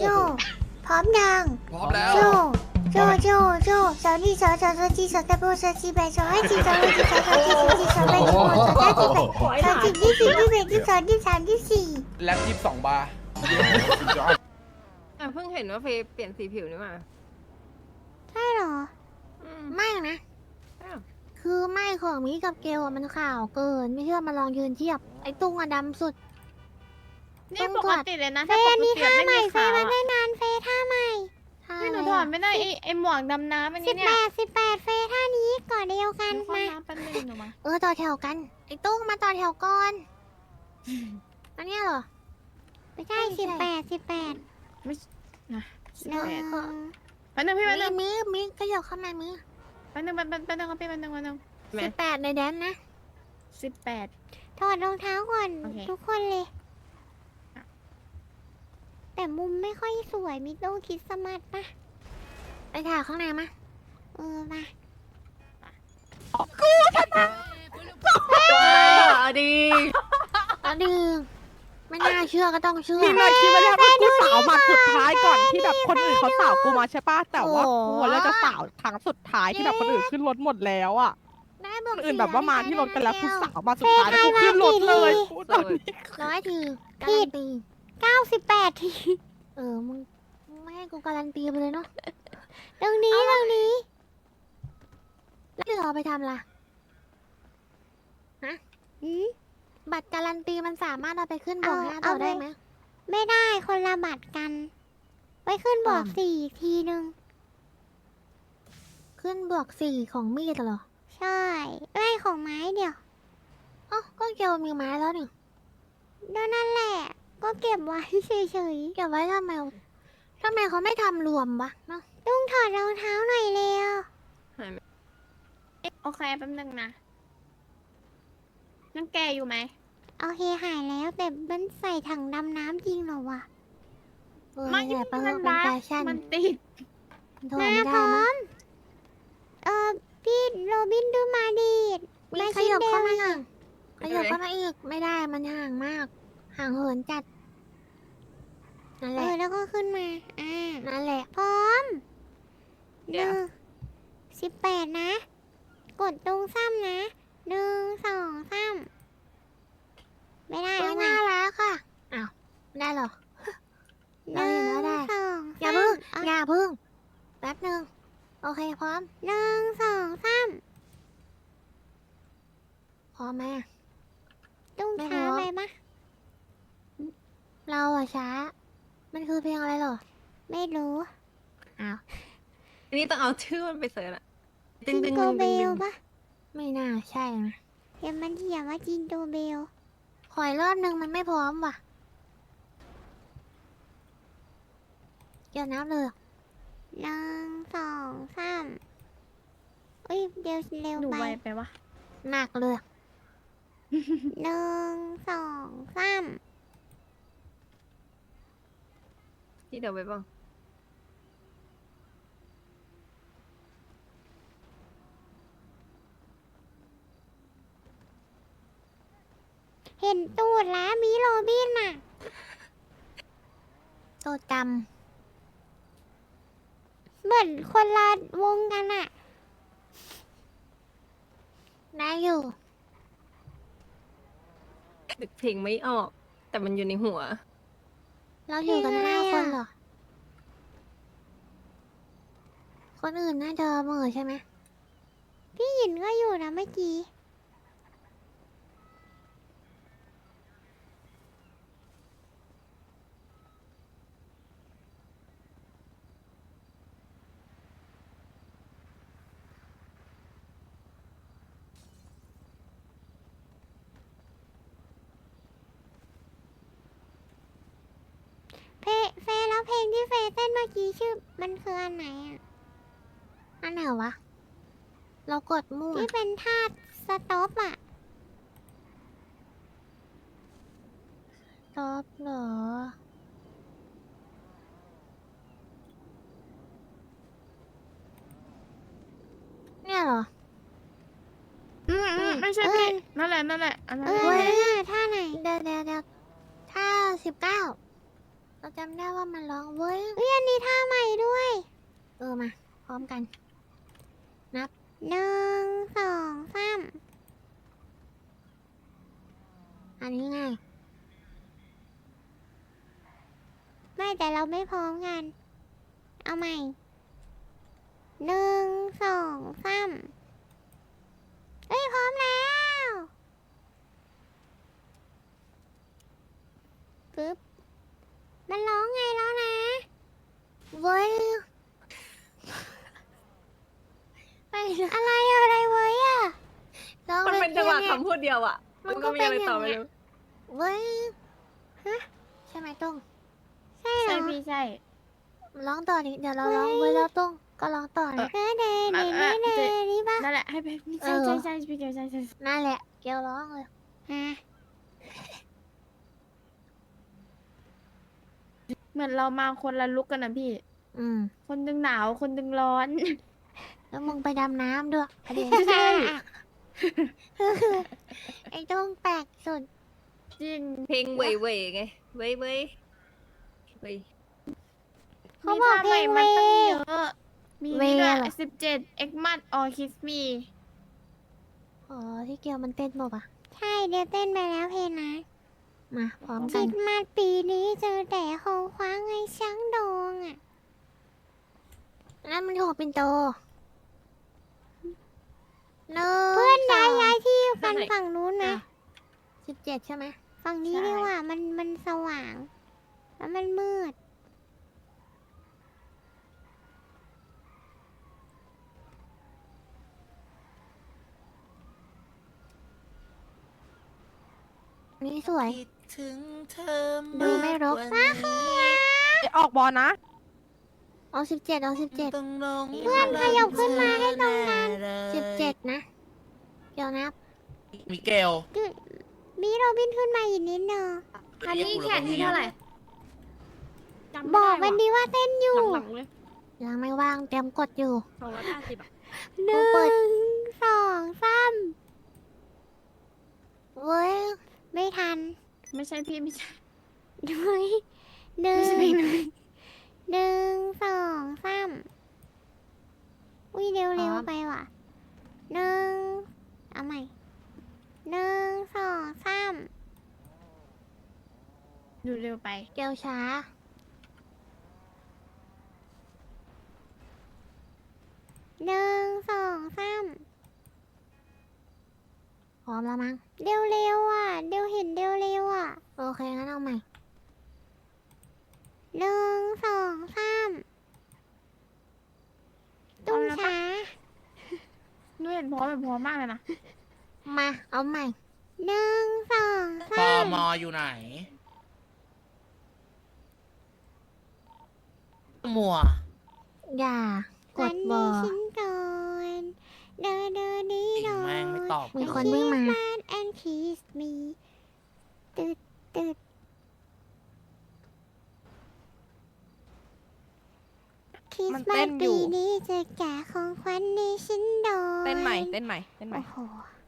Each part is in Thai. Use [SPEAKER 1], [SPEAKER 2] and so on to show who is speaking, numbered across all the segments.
[SPEAKER 1] โจ พร้อมยัง
[SPEAKER 2] พร้อมแล้ว
[SPEAKER 1] โจ โจ โจ โจสาวนี่สาวสาวสาวจีสาวตะโบสาวจีแบสาวให้จีสาวให้จีสาวสาวจีสาวจีสาวแบสาวสาวจีแบสาวจีที่สี่ที่แบที่สองที่สามที่สี่
[SPEAKER 2] แล็บยี่สิบสองบาร์
[SPEAKER 3] อะเพิ่งเห็นว่าเฟย์เปลี่ยนสีผิวนี่มา
[SPEAKER 1] ใช่เหรอ
[SPEAKER 3] อืม
[SPEAKER 4] ไม่นะ
[SPEAKER 3] อ้าว
[SPEAKER 4] คือไม่ของมิกับเกลอะมันขาวเกิน ไม่เชื่อมาลองยืนเทียบ ไอ้ตุ้งอะดำสุด
[SPEAKER 5] นี่
[SPEAKER 4] ต้
[SPEAKER 5] ป
[SPEAKER 4] อง
[SPEAKER 5] ก
[SPEAKER 4] ตรวจ
[SPEAKER 5] ติเลยนะ
[SPEAKER 1] เฟ
[SPEAKER 5] ถ้าป
[SPEAKER 1] ย์
[SPEAKER 5] ก
[SPEAKER 1] อัน
[SPEAKER 5] ติ
[SPEAKER 1] นี้ท่า
[SPEAKER 5] ไม่
[SPEAKER 1] ใหม่
[SPEAKER 5] มี
[SPEAKER 1] เฟ
[SPEAKER 5] ขา
[SPEAKER 1] ย์
[SPEAKER 5] ว
[SPEAKER 1] มา
[SPEAKER 5] อะ
[SPEAKER 1] ได้นานเฟย์ท่าใหม่
[SPEAKER 4] ท่า
[SPEAKER 5] พี่หนู
[SPEAKER 4] อะไร
[SPEAKER 5] ถอ
[SPEAKER 4] อะ
[SPEAKER 5] ดไม่ได้ไอไอหมวกดำน้ำอัน
[SPEAKER 1] สิ
[SPEAKER 5] นี้
[SPEAKER 1] บ
[SPEAKER 5] เนี่
[SPEAKER 1] แป
[SPEAKER 5] ย
[SPEAKER 1] ดสิบแปดเฟย์ท่านี้ก่อนเดียวกัน
[SPEAKER 5] ขอ
[SPEAKER 1] มา
[SPEAKER 5] น้ำแป๊บนึงหนูมา
[SPEAKER 4] เออต่อแถวกัน ไอ้ตุ้งมาต่อแถวก่อน อันเนี้ยเหรอ
[SPEAKER 1] ไม่ใช่สิบแปดสิบแปด
[SPEAKER 5] ไม่นะ
[SPEAKER 1] หนึ่ง
[SPEAKER 5] แป๊บนึงพี่แป๊บนึง
[SPEAKER 4] มีมีมีก็ยกเข้ามามือ
[SPEAKER 5] แป๊บนึงแป๊บนึงแป๊บนึงครับพี่แป๊บนึงแป๊บนึง
[SPEAKER 3] แม่
[SPEAKER 4] สิบแปดในแดนนะ
[SPEAKER 5] สิบแปด
[SPEAKER 1] ถอดรองเท้าก่อน
[SPEAKER 5] โอเค
[SPEAKER 1] ทุกคนเลย แต่มุมไม่ค่อยสวยมิโต้คริดสต์มาสปะ
[SPEAKER 4] ไปถ่ายข้างในมา
[SPEAKER 1] เออมา
[SPEAKER 3] ดี
[SPEAKER 4] อันดึงไม่น่าเชื่อก็ต้องเชื่อ
[SPEAKER 6] พี่มาคิดว่าเนี่ยว่ากูสาวมาสุดท้ายก่อนที่แบบคนอื่นเขาสาวกูมาใช่ปะแต่ว่า
[SPEAKER 4] โอ้
[SPEAKER 6] กูอะเลือกจะสาวครั้งสุดท้ายที่แบบคนอื่นขึ้นรถหมดแล้วอะ
[SPEAKER 4] ได้บ
[SPEAKER 6] ค
[SPEAKER 4] อก
[SPEAKER 6] นอื่นแบบว่ามาที่รถกันแล้วกู
[SPEAKER 4] เสา
[SPEAKER 6] วมาสุดท้ายแล้วกูขึ้นรถเลยกูตอนนี้
[SPEAKER 4] ร้อยทีการันตี
[SPEAKER 1] เก้าสิบแปดที
[SPEAKER 4] เออมึงมึงไม่ให้กูการันตีไปเลยเนาะ
[SPEAKER 1] ตรงนี้ตรงนี้
[SPEAKER 4] แล้วจะเอาไปทำล่ะ
[SPEAKER 1] อืม
[SPEAKER 4] บัตรการันตีมันสามารถเอาไปขึ้นบวก
[SPEAKER 1] เอา
[SPEAKER 4] ห้า
[SPEAKER 1] เอา
[SPEAKER 4] ต่อได้
[SPEAKER 1] ไป
[SPEAKER 4] ไหม
[SPEAKER 1] ไม่ได้คนละบัตรกัน ไว้ขึ้นบอก
[SPEAKER 4] อ่า
[SPEAKER 1] สี่อีกทีหนึ่ง
[SPEAKER 4] ขึ้นบวกสี่ของมีดเหรอ
[SPEAKER 1] ใช่ไล่ของไม้เดียว
[SPEAKER 4] อ๋อก็เกลมีไม้แล้วนี่
[SPEAKER 1] แล้วนั่นแหละ ก็เก็บไว้เฉย
[SPEAKER 4] เก็บไว้ทำไมทำไมเขาไม่ทำรวมวะเนาะ
[SPEAKER 1] ๆต้องถอดรองเท้าหน่อยเร็ว
[SPEAKER 3] หายไหม
[SPEAKER 5] โอเคแป๊บนึงนะยังแกอยู่ไหม
[SPEAKER 1] โอเคหายแล้วแต่มันใส่ถังดำน้ำจริงเหรอวะ
[SPEAKER 4] เออ
[SPEAKER 5] ไม่
[SPEAKER 4] นี่แหละเพิ่
[SPEAKER 5] มั
[SPEAKER 4] ม
[SPEAKER 5] น
[SPEAKER 4] เป็น
[SPEAKER 5] บั
[SPEAKER 4] แฟ
[SPEAKER 5] ก
[SPEAKER 4] ชั่น
[SPEAKER 5] มันติด
[SPEAKER 4] โทษ
[SPEAKER 1] มา
[SPEAKER 4] ไม่
[SPEAKER 1] พ
[SPEAKER 4] ได้
[SPEAKER 1] ร้อ
[SPEAKER 4] นะ
[SPEAKER 1] มเออพี่โรบินดูมาดีด
[SPEAKER 4] มี
[SPEAKER 1] มา
[SPEAKER 4] ข
[SPEAKER 1] ชิด
[SPEAKER 4] ยับ
[SPEAKER 1] เบ
[SPEAKER 4] เข้า
[SPEAKER 1] ล
[SPEAKER 4] มาอีกขยับเข้ามาอีกไม่ได้มันห่างมาก ห่างเหินจัด นั่น
[SPEAKER 1] เอ
[SPEAKER 4] แหละ
[SPEAKER 1] อแล้วก็ขึ้นมา อ่า
[SPEAKER 4] นั่นแหละ
[SPEAKER 1] พร้อมห
[SPEAKER 3] เดี๋ยว
[SPEAKER 1] นึ่งสิบแปดนะ กดตรงซ้ำนะหนึ่งสองซ้ำไม่ได้
[SPEAKER 4] เฮ้
[SPEAKER 1] แล้
[SPEAKER 4] ยว
[SPEAKER 1] ไง
[SPEAKER 4] น่ารักค่ะ อ้าวไม่ได้เหรอ
[SPEAKER 1] ห
[SPEAKER 4] เรา
[SPEAKER 1] นึ่
[SPEAKER 4] เห็น
[SPEAKER 1] ง
[SPEAKER 4] ว่าได้
[SPEAKER 1] สอง
[SPEAKER 4] อย่า
[SPEAKER 1] ซ้ำ
[SPEAKER 4] พึ่ง
[SPEAKER 1] เอา
[SPEAKER 4] อย่าพึ่ง แป๊บหนึ่งโอเคพร้อม
[SPEAKER 1] หนึ่งสองซ้
[SPEAKER 4] พร้อมไหมอะำ
[SPEAKER 1] ต้อง
[SPEAKER 4] ไม่
[SPEAKER 1] ช้า
[SPEAKER 4] พร้อม
[SPEAKER 1] ไปปะ
[SPEAKER 4] เราอะช้า มันคือเพลงอะไรเหรอ
[SPEAKER 1] ไม่รู้
[SPEAKER 4] อ้าว
[SPEAKER 3] อันนี้ต้องเอาชื่อมันไปเสิร์ชอะ
[SPEAKER 1] จินโกเบลปะ
[SPEAKER 4] ไม่น่าใช่นะ
[SPEAKER 1] เดี๋ยวมันเขียนว่าจินโกเบล
[SPEAKER 4] ขออีกรอบหนึ่งมันไม่พร้อมว่ะเดี๋ยวนับเลย
[SPEAKER 1] หนึ่งสองซ้ำอุ้ยเดี๋ยวเร็ว
[SPEAKER 5] หนู
[SPEAKER 1] ไป
[SPEAKER 5] ไวไปวะ
[SPEAKER 4] หนักเลย
[SPEAKER 1] หนึ่งสองซ้
[SPEAKER 3] ที่เดี๋ยวไปบ้างำ
[SPEAKER 1] เห็นตูดแล้วมีโรบินน่ะ
[SPEAKER 4] โตจ
[SPEAKER 1] เหมือนคนละวงกันอะำ
[SPEAKER 4] ได้อยู่
[SPEAKER 3] นึกเพลงไม่ออก แต่มันอยู่ในหัว
[SPEAKER 4] เราอยู่กันห้าคนเหรอ คนอื่นน่าจะเหมื่อใช่ไหม
[SPEAKER 1] พี่หยินก็อยู่นะเมื่อกี้ เพลงเฟย์แล้วเพลงที่ เฟย์เต้นเมื่อกี้ชื่อมันคืออันไหนอะ
[SPEAKER 4] อันไหนวะ เรากดมั่ว
[SPEAKER 1] ที่เป็นท่าสต็อปอะ
[SPEAKER 4] ตอบเหรอ เนี่ยเหรอ
[SPEAKER 5] อืมอืมไม่ใช่พี่นั่นแหละนั่นแหละอันนั้น
[SPEAKER 1] เอ
[SPEAKER 5] แห
[SPEAKER 1] อ
[SPEAKER 5] ละ
[SPEAKER 1] นั่นน่ะท่าไหน
[SPEAKER 4] เดี๋ยวเดี๋ยวเดี๋ยวถ้าสิบเก้า เราจำได้ว่ามันร้องเว้ย
[SPEAKER 1] เฮ้ยอันนี้ท่าใหม่ด้วย
[SPEAKER 4] เออมา พร้อมกัน
[SPEAKER 1] หนึ่งสองสาม
[SPEAKER 4] อันนี้ไง
[SPEAKER 1] ไม่แต่เราไม่พร้อมกัน เอาใหม่หนึ่งสองสามเอ้ยพร้อมแล้วปึ๊บ มันร้องไงแล้วนะ
[SPEAKER 4] เว้ยไปเลย
[SPEAKER 1] อะไรอะไรเว้ยอะ
[SPEAKER 4] ร้อง
[SPEAKER 3] มันเป็นจังหวะ
[SPEAKER 4] ย
[SPEAKER 3] คำพูดเดียวอะ
[SPEAKER 4] มั
[SPEAKER 3] มันน
[SPEAKER 4] ก็
[SPEAKER 3] ก็มีอะไร
[SPEAKER 4] เป็นอย่าง
[SPEAKER 3] ต่อไป
[SPEAKER 4] เงี้ย
[SPEAKER 3] รู้
[SPEAKER 4] เว้ยฮะใช่ไหมตุ้ง
[SPEAKER 1] ใช่เหร
[SPEAKER 5] ใช่
[SPEAKER 1] อ
[SPEAKER 5] พี่ใช่
[SPEAKER 4] ร้องต่อดิเดี๋ยวเรา
[SPEAKER 1] เว้ย
[SPEAKER 4] ร้องเว้ยแล้วตุ้งก็ร้องต่อเลย
[SPEAKER 1] เดเดเดเดเดเดนี่ปะ
[SPEAKER 5] นั่นแหละให้ไปพี่
[SPEAKER 4] เอ
[SPEAKER 5] ใช่
[SPEAKER 4] อ
[SPEAKER 5] ใช่ใช่พี่เกลใช่ใช่ใช่
[SPEAKER 4] นั่นแหละเกลร้องเลย
[SPEAKER 1] ฮะ
[SPEAKER 5] เหมือนเรามาคนละลุกกันนะพี่
[SPEAKER 4] อืม
[SPEAKER 5] คนดึงหนาวคนดึงร้อน
[SPEAKER 4] แล้วมึงไปดำน้ำด้วยประเด็น
[SPEAKER 5] ใช่
[SPEAKER 4] ไอ้ตุ้งแปลกสุด
[SPEAKER 5] จริง
[SPEAKER 3] เพลงเว่ยเว่ยไง เว่ยเว่ยเว่ย
[SPEAKER 1] เขาบอกเพลงเว
[SPEAKER 5] มีท่าใหม่มันตั้งเยอะ มี
[SPEAKER 4] เว
[SPEAKER 5] นี่ด้วย
[SPEAKER 4] เหรอ
[SPEAKER 5] สิบเจ็ดเอ็กมัดออคิสมี
[SPEAKER 4] อ๋อที่เกลมันเต้นบอกอะ
[SPEAKER 1] ใช่เดี๋ยวเต้นไปแล้วเพลงนะ
[SPEAKER 4] มาพร้อม
[SPEAKER 1] ค
[SPEAKER 4] กั
[SPEAKER 1] ริ
[SPEAKER 4] น
[SPEAKER 1] ดมาสปีนี้เจอแต่ของคว้างไอ้ช้างดองอะ
[SPEAKER 4] นั่นมันหัวปินโตหนึ่ง
[SPEAKER 1] เพื่อนย้าย
[SPEAKER 4] สง
[SPEAKER 1] ย้ายที่กันฝั่งนู้นนะ
[SPEAKER 4] สิบเจ็ดใช่ไหม
[SPEAKER 1] ฝั่งนี้ดีกว่ามันมันสว่าง แล้วมันมืด
[SPEAKER 4] นี่สวย
[SPEAKER 2] คิด ถึงเธอ
[SPEAKER 4] ดูไม่รก
[SPEAKER 2] มากกว่านี้
[SPEAKER 6] ออกบอลนะ
[SPEAKER 4] เอาสิบเจ็ดเอาสิบเจ็ด
[SPEAKER 2] ต้องลง
[SPEAKER 1] เพื่อนขยับขึ้นมาให้ตรงนั้น
[SPEAKER 4] สิบเจ็ดนะ เดี๋ยวนับ
[SPEAKER 2] มิเกล
[SPEAKER 1] มีโรบินขึ้นมาอีกนิดเนอะ
[SPEAKER 5] อันนี้แข่งที่เท่าไหร่จำ
[SPEAKER 1] บ
[SPEAKER 5] ไม่
[SPEAKER 1] อก
[SPEAKER 5] ได้
[SPEAKER 1] มัน
[SPEAKER 5] ว่ะ
[SPEAKER 1] ดีว่าเต้นอยู่
[SPEAKER 5] หลังๆเลย
[SPEAKER 4] ยังไม่ว่างเตรียมกดอยู่
[SPEAKER 5] สองร้อยห้าสิบอะ
[SPEAKER 1] หนึ่
[SPEAKER 4] เปิด
[SPEAKER 1] งสองสาม
[SPEAKER 4] เว้ย
[SPEAKER 1] ไม่ทัน
[SPEAKER 5] ไม่ใช่พี่ไม่ใช่
[SPEAKER 1] ด้วยหนึ่
[SPEAKER 5] ไม่
[SPEAKER 1] ง
[SPEAKER 5] ใช่เพลงนั้น
[SPEAKER 1] หนึ่งสองสามอุ้ยเร็ว
[SPEAKER 4] พร้
[SPEAKER 1] เร็ว
[SPEAKER 4] อม
[SPEAKER 1] ไปว่ะหนึ่งเอาใหม่หนึ่งสองสาม
[SPEAKER 5] ดูเร็วไป
[SPEAKER 4] เกลช้า
[SPEAKER 1] หนึ่งสองสาม
[SPEAKER 4] พ ร้อมแล้วมั้ง
[SPEAKER 1] เร็วเร็วอะเร็วเห็นเร็วเร็วอะ
[SPEAKER 4] โอเคงั้นเอาใหม่
[SPEAKER 1] หนึ่งสองสามตุ้ง
[SPEAKER 5] เอาแล้วปะ
[SPEAKER 1] ช้า
[SPEAKER 5] หนูเห็นพร้อมแบบพร้อมมากเลยนะ
[SPEAKER 4] มาเอาใหม่
[SPEAKER 1] หนึ่งสอง
[SPEAKER 2] ป
[SPEAKER 1] สา
[SPEAKER 2] อ
[SPEAKER 1] ม
[SPEAKER 2] มออยู่ไหน มัว
[SPEAKER 4] อย่าก
[SPEAKER 1] วั
[SPEAKER 4] ด
[SPEAKER 1] น
[SPEAKER 4] บอ
[SPEAKER 1] นี้ฉันก่อน เดินเดินนี้
[SPEAKER 2] อี
[SPEAKER 1] ด
[SPEAKER 2] ก
[SPEAKER 1] อ
[SPEAKER 2] แม่งไม่ตอบ
[SPEAKER 4] มีคนวิ่งมา
[SPEAKER 1] แอนคิสมีตืดตืดคริส
[SPEAKER 6] มัน
[SPEAKER 1] ต์มา
[SPEAKER 6] เต้
[SPEAKER 1] ส
[SPEAKER 6] นอยู่
[SPEAKER 1] ปีนี้จะแก่ของขวัญในฉันโดน
[SPEAKER 6] เต้นใหม่เต้นใหม่เต้นใหม่
[SPEAKER 1] โอ้โห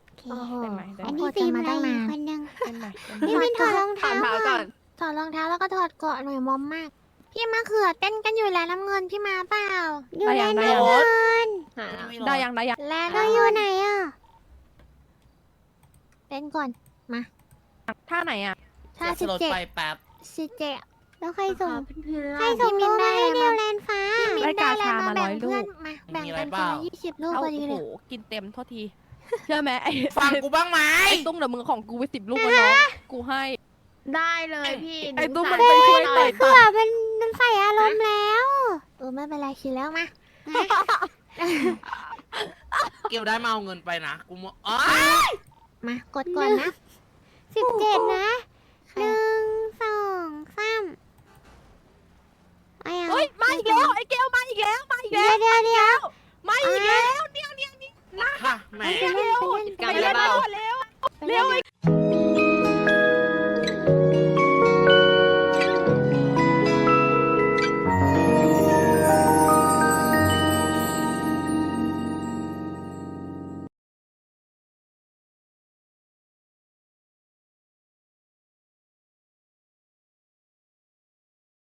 [SPEAKER 1] โอเค
[SPEAKER 4] โอ้โห
[SPEAKER 6] เต้นใหม่เต้น
[SPEAKER 1] อัน
[SPEAKER 6] ใหม่
[SPEAKER 1] นี้
[SPEAKER 4] โอ้
[SPEAKER 1] ฟิล์ม
[SPEAKER 4] จะมา
[SPEAKER 1] อะไร
[SPEAKER 4] ตั้ง
[SPEAKER 1] อีก
[SPEAKER 4] นาน
[SPEAKER 1] คนนึง
[SPEAKER 6] เต้นใหม่เต้นใหม่
[SPEAKER 1] พี่วินถอดรอง
[SPEAKER 3] ถอ
[SPEAKER 1] เท้า
[SPEAKER 3] ดเท้าก่อน
[SPEAKER 4] ถอดรองเท้าแล้วก็ถอดเกาะหน่อยมอมมาก พี่มะเขือเต้นกันอยู่แล้วน้ำเงินพี่มาเปล่า
[SPEAKER 1] อยู่
[SPEAKER 6] ได้
[SPEAKER 1] ใน
[SPEAKER 6] ยังได้
[SPEAKER 1] น้ำ
[SPEAKER 6] ยัง
[SPEAKER 1] เงิน
[SPEAKER 3] หาแล้ว
[SPEAKER 6] ได้ยังได้ยัง
[SPEAKER 4] และ
[SPEAKER 1] เราอยู่ไหนอะ
[SPEAKER 4] เต้นก่อน
[SPEAKER 6] ท่าไหนอะ
[SPEAKER 4] ถ้า
[SPEAKER 2] จะ
[SPEAKER 4] สิบ
[SPEAKER 2] ลด
[SPEAKER 4] เจ็ด
[SPEAKER 2] ไปแป๊บ
[SPEAKER 4] สิบเจ็ด
[SPEAKER 1] แล้วใครส่ง
[SPEAKER 5] เพื่อน
[SPEAKER 1] ใครส่ง
[SPEAKER 4] พี่มิ
[SPEAKER 1] รู
[SPEAKER 4] น
[SPEAKER 1] ป
[SPEAKER 4] ได้
[SPEAKER 1] มาให้
[SPEAKER 4] อะไร
[SPEAKER 1] เดียว
[SPEAKER 4] มา
[SPEAKER 1] แลนฟ้า
[SPEAKER 4] พี่มิ
[SPEAKER 6] ได้
[SPEAKER 4] นได้
[SPEAKER 6] กา
[SPEAKER 4] อะไร
[SPEAKER 6] ชา
[SPEAKER 4] มา
[SPEAKER 6] มา
[SPEAKER 4] แบ่
[SPEAKER 6] ร้
[SPEAKER 4] ง
[SPEAKER 6] อยลู
[SPEAKER 4] เพื่อน
[SPEAKER 6] ก
[SPEAKER 4] มาแบ่ง
[SPEAKER 2] มีอะไร
[SPEAKER 4] กัน
[SPEAKER 2] เป
[SPEAKER 4] คน
[SPEAKER 2] ล่า
[SPEAKER 4] ละยี่สิบลูก
[SPEAKER 6] เอา
[SPEAKER 4] พอดี
[SPEAKER 6] โอ้
[SPEAKER 4] เล
[SPEAKER 6] โห
[SPEAKER 4] ย
[SPEAKER 6] กินเต็มโทษทีเชื่อไหมไอ้
[SPEAKER 2] ฟังกูบ้างไหม
[SPEAKER 6] ไอ้ตุ้มเดี๋ยวมึงของกูไปสิบลูกแล้วน้องกูให้
[SPEAKER 5] ได้เลยพี่
[SPEAKER 6] ไอ้ตุ้ม
[SPEAKER 5] ห
[SPEAKER 6] มัน
[SPEAKER 5] สา
[SPEAKER 6] ไปช่วย
[SPEAKER 5] หน่
[SPEAKER 6] ต่
[SPEAKER 5] อ
[SPEAKER 6] อย
[SPEAKER 1] เผื่อมันมันใส่อารมณ์แล้ว
[SPEAKER 4] เออไม่เป็นไรคิดแล้วมา
[SPEAKER 2] เกลได้มาเอาเงินไปนะกูมัวอ๋อ
[SPEAKER 4] มากดก่อนนะ
[SPEAKER 1] สิบเจ็ดนะ
[SPEAKER 4] ใคร
[SPEAKER 1] หนึ่งสองสามเอายัง
[SPEAKER 6] เฮ้ยมาอีกแล้วไอ้เกลมาอีกแล้วมาอีก
[SPEAKER 1] เดี๋
[SPEAKER 6] แล้
[SPEAKER 1] ยววเดี๋ยวเดี๋ยว
[SPEAKER 6] มาอีกแล้วเนี่ยเนี่ยเนี่ย
[SPEAKER 2] ค่ะแหม่
[SPEAKER 1] ไปเล่นไปเล่น
[SPEAKER 3] กลั
[SPEAKER 6] ไป
[SPEAKER 3] บ
[SPEAKER 6] เล่
[SPEAKER 3] แล้
[SPEAKER 6] น
[SPEAKER 3] วเปล่า
[SPEAKER 6] เร็ว
[SPEAKER 1] ไปเล่น